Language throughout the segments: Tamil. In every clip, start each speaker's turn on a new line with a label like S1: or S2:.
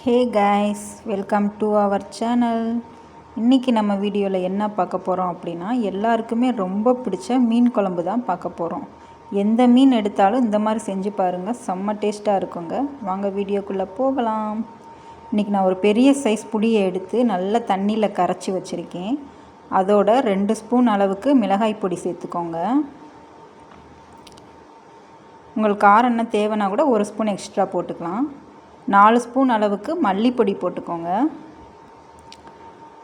S1: Hey guys welcome to our channel இன்றைக்கி நம்ம வீடியோவில் என்ன பார்க்க போகிறோம் அப்படின்னா எல்லாருக்குமே ரொம்ப பிடிச்ச மீன் குழம்பு தான் பார்க்க போகிறோம் எந்த மீன் எடுத்தாலும் இந்த மாதிரி செஞ்சு பாருங்கள் செம்ம டேஸ்ட்டாக இருக்குங்க. வாங்க வீடியோக்குள்ளே போகலாம். இன்றைக்கி நான் ஒரு பெரிய சைஸ் புளியை எடுத்து நல்லா தண்ணியில் கரைச்சி வச்சுருக்கேன். அதோட ரெண்டு ஸ்பூன் அளவுக்கு மிளகாய் பொடி சேர்த்துக்கோங்க. உங்களுக்கு காரம் என்ன தேவைன்னா கூட ஒரு ஸ்பூன் எக்ஸ்ட்ரா போட்டுக்கலாம். நாலு ஸ்பூன் அளவுக்கு மல்லிப்பொடி போட்டுக்கோங்க.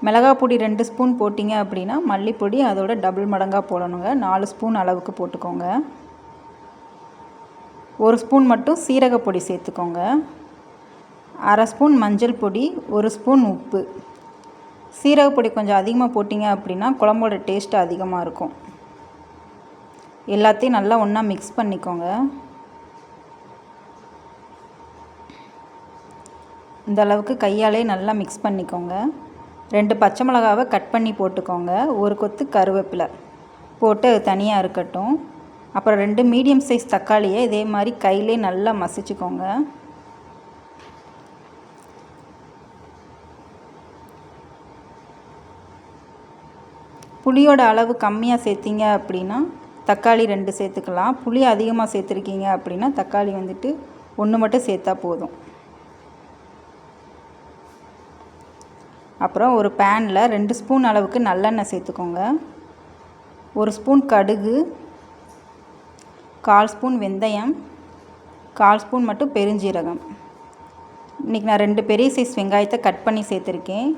S1: மிளகாய் பொடி ரெண்டு ஸ்பூன் போட்டிங்க அப்படின்னா மல்லிப்பொடி அதோட டபுள் மடங்காக போடணுங்க. நாலு ஸ்பூன் அளவுக்கு போட்டுக்கோங்க. ஒரு ஸ்பூன் மட்டும் சீரகப்பொடி சேர்த்துக்கோங்க. அரை ஸ்பூன் மஞ்சள் பொடி ஒரு ஸ்பூன் உப்பு. சீரகப்பொடி கொஞ்சம் அதிகமாக போட்டிங்க அப்படின்னா குழம்போட டேஸ்ட்டு அதிகமாக இருக்கும். எல்லாத்தையும் நல்லா ஒன்றா மிக்ஸ் பண்ணிக்கோங்க. இந்த அளவுக்கு கையாலே நல்லா மிக்ஸ் பண்ணிக்கோங்க. ரெண்டு பச்சை மிளகாவை கட் பண்ணி போட்டுக்கோங்க. ஒரு கொத்து கருவேப்பிலை போட்டு தனியாக இருக்கட்டும். அப்புறம் ரெண்டு மீடியம் சைஸ் தக்காளியை இதே மாதிரி கையிலே நல்லா மசிச்சுக்கோங்க. புளியோட அளவு கம்மியாக சேர்த்திங்க அப்படின்னா தக்காளி ரெண்டு சேர்த்துக்கலாம். புளி அதிகமாக சேர்த்துருக்கீங்க அப்படின்னா தக்காளி வந்துட்டு ஒன்று மட்டும் சேர்த்தா போதும். அப்புறம் ஒரு பேனில் ரெண்டு ஸ்பூன் அளவுக்கு நல்லெண்ணெய் சேர்த்துக்கோங்க. ஒரு ஸ்பூன் கடுகு கால் ஸ்பூன் வெந்தயம் கால் ஸ்பூன் மட்டும் பெருஞ்சீரகம். இன்றைக்கி நான் ரெண்டு பெரிய சைஸ் வெங்காயத்தை கட் பண்ணி சேர்த்துருக்கேன்.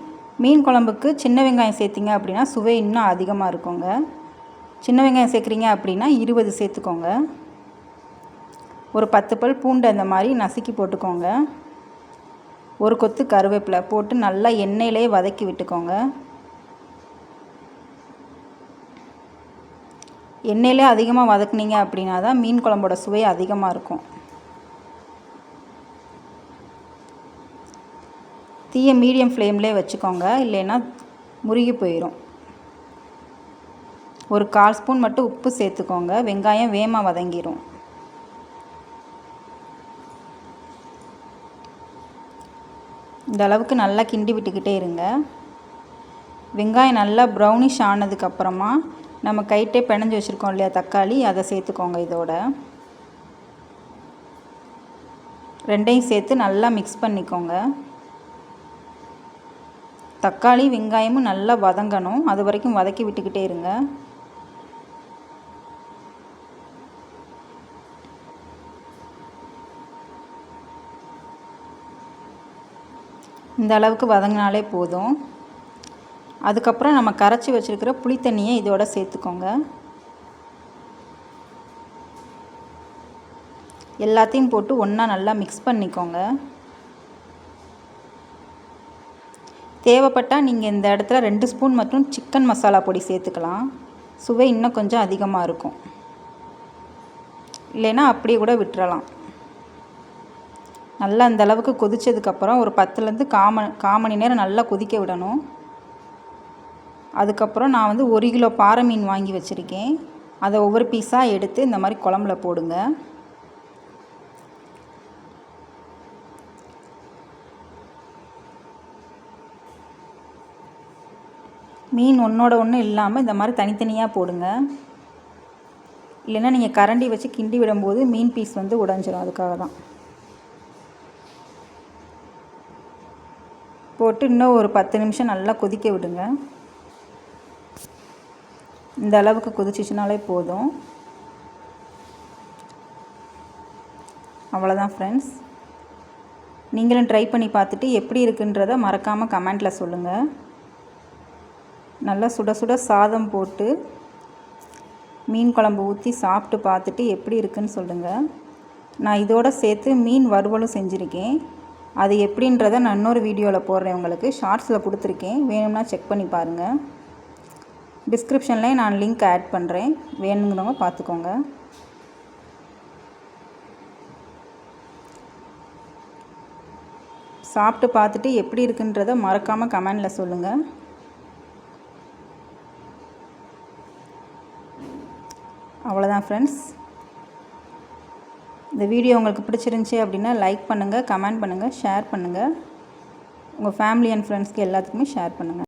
S1: மீன் குழம்புக்கு சின்ன வெங்காயம் சேர்த்திங்க அப்படின்னா சுவை இன்னும் அதிகமாக இருக்குங்க. சின்ன வெங்காயம் சேர்க்குறீங்க அப்படின்னா இருபது சேர்த்துக்கோங்க. ஒரு பத்து பல் பூண்டு அந்த மாதிரி நசுக்கி போட்டுக்கோங்க. ஒரு கொத்து கருவேப்பிலை போட்டு நல்லா எண்ணெயிலே வதக்கி விட்டுக்கோங்க. எண்ணெயிலே அதிகமாக வதக்குனீங்க அப்படின்னா தான் மீன் குழம்போட சுவை அதிகமாக இருக்கும். தீயை மீடியம் ஃப்ளேம்லேயே வச்சுக்கோங்க. இல்லைன்னா முருகி போயிடும் ஒரு கால் ஸ்பூன் மட்டும் உப்பு சேர்த்துக்கோங்க. வெங்காயம் வேகமாக வதங்கிடும் இந்த அளவுக்கு நல்லா கிண்டி விட்டுக்கிட்டே இருங்க. வெங்காயம் நல்லா ப்ரௌனிஷ் ஆனதுக்கப்புறமா நம்ம கைட்டே பிணைஞ்சு வச்சுருக்கோம் இல்லையா தக்காளி அதை சேர்த்துக்கோங்க இதோட. ரெண்டையும் சேர்த்து நல்லா மிக்ஸ் பண்ணிக்கோங்க. தக்காளி வெங்காயமும் நல்லா வதங்கணும். அது வரைக்கும் வதக்கி விட்டுக்கிட்டே இருங்க. இந்த அளவுக்கு வதங்கினாலே போதும். அதுக்கப்புறம் நம்ம கரைச்சி வச்சுருக்கிற புளித்தண்ணியை இதோட சேர்த்துக்கோங்க. எல்லாத்தையும் போட்டு ஒன்றா நல்லா மிக்ஸ் பண்ணிக்கோங்க. தேவைப்பட்டால் நீங்கள் இந்த இடத்துல ரெண்டு ஸ்பூன் மட்டும் சிக்கன் மசாலா பொடி சேர்த்துக்கலாம். சுவை இன்னும் கொஞ்சம் அதிகமாக இருக்கும். இல்லைன்னா அப்படியே கூட விட்டுறலாம். நல்லா அந்தளவுக்கு கொதித்ததுக்கப்புறம் ஒரு பத்துலேருந்து காம காமணி நேரம் நல்லா கொதிக்க விடணும். அதுக்கப்புறம் நான் வந்து ஒரு கிலோ பாறை மீன் வாங்கி வச்சுருக்கேன். அதை ஒவ்வொரு பீஸாக எடுத்து இந்த மாதிரி குழம்புல போடுங்க. மீன் ஒன்றோட ஒன்று இல்லாமல் இந்த மாதிரி தனித்தனியாக போடுங்க. இல்லைன்னா நீங்கள் கரண்டி வச்சு கிண்டி விடும்போது மீன் பீஸ் வந்து உடஞ்சிரும். அதுக்காக தான் போட்டு இன்னும் ஒரு பத்து நிமிஷம் நல்லா கொதிக்க விடுங்க. இந்த அளவுக்கு கொதிச்சிச்சுனாலே போதும். அவ்வளோதான் ஃப்ரெண்ட்ஸ் நீங்களும் ட்ரை பண்ணி பார்த்துட்டு எப்படி இருக்குன்றத மறக்காமல் கமெண்ட்டில் சொல்லுங்கள் நல்லா சுட சுட சாதம் போட்டு மீன் குழம்பு ஊற்றி சாப்பிட்டு பார்த்துட்டு எப்படி இருக்குன்னு சொல்லுங்கள் நான் இதோடு சேர்த்து மீன் வறுவலும் செஞ்சுருக்கேன். அது எப்படின்றத நான் இன்னொரு வீடியோவில் போடுறேன் உங்களுக்கு. ஷார்ட்ஸில் கொடுத்துருக்கேன். வேணும்னா செக் பண்ணி பாருங்கள் டிஸ்கிரிப்ஷன்லேயும் நான் லிங்க் ஆட் பண்ணுறேன் வேணுங்கிறவங்க பார்த்துக்கோங்க சாப்பிட்டு பார்த்துட்டு எப்படி இருக்குன்றத மறக்காமல் கமெண்டில் சொல்லுங்கள் அவ்வளோதான் ஃப்ரெண்ட்ஸ் இந்த வீடியோ உங்களுக்கு பிடிச்சிருந்துச்சி அப்படின்னா லைக் பண்ணுங்கள் கமெண்ட் பண்ணுங்கள் ஷேர் பண்ணுங்கள் உங்கள் ஃபேமிலி அண்ட் ஃப்ரெண்ட்ஸ்க்கு எல்லாத்துக்குமே ஷேர் பண்ணுங்கள்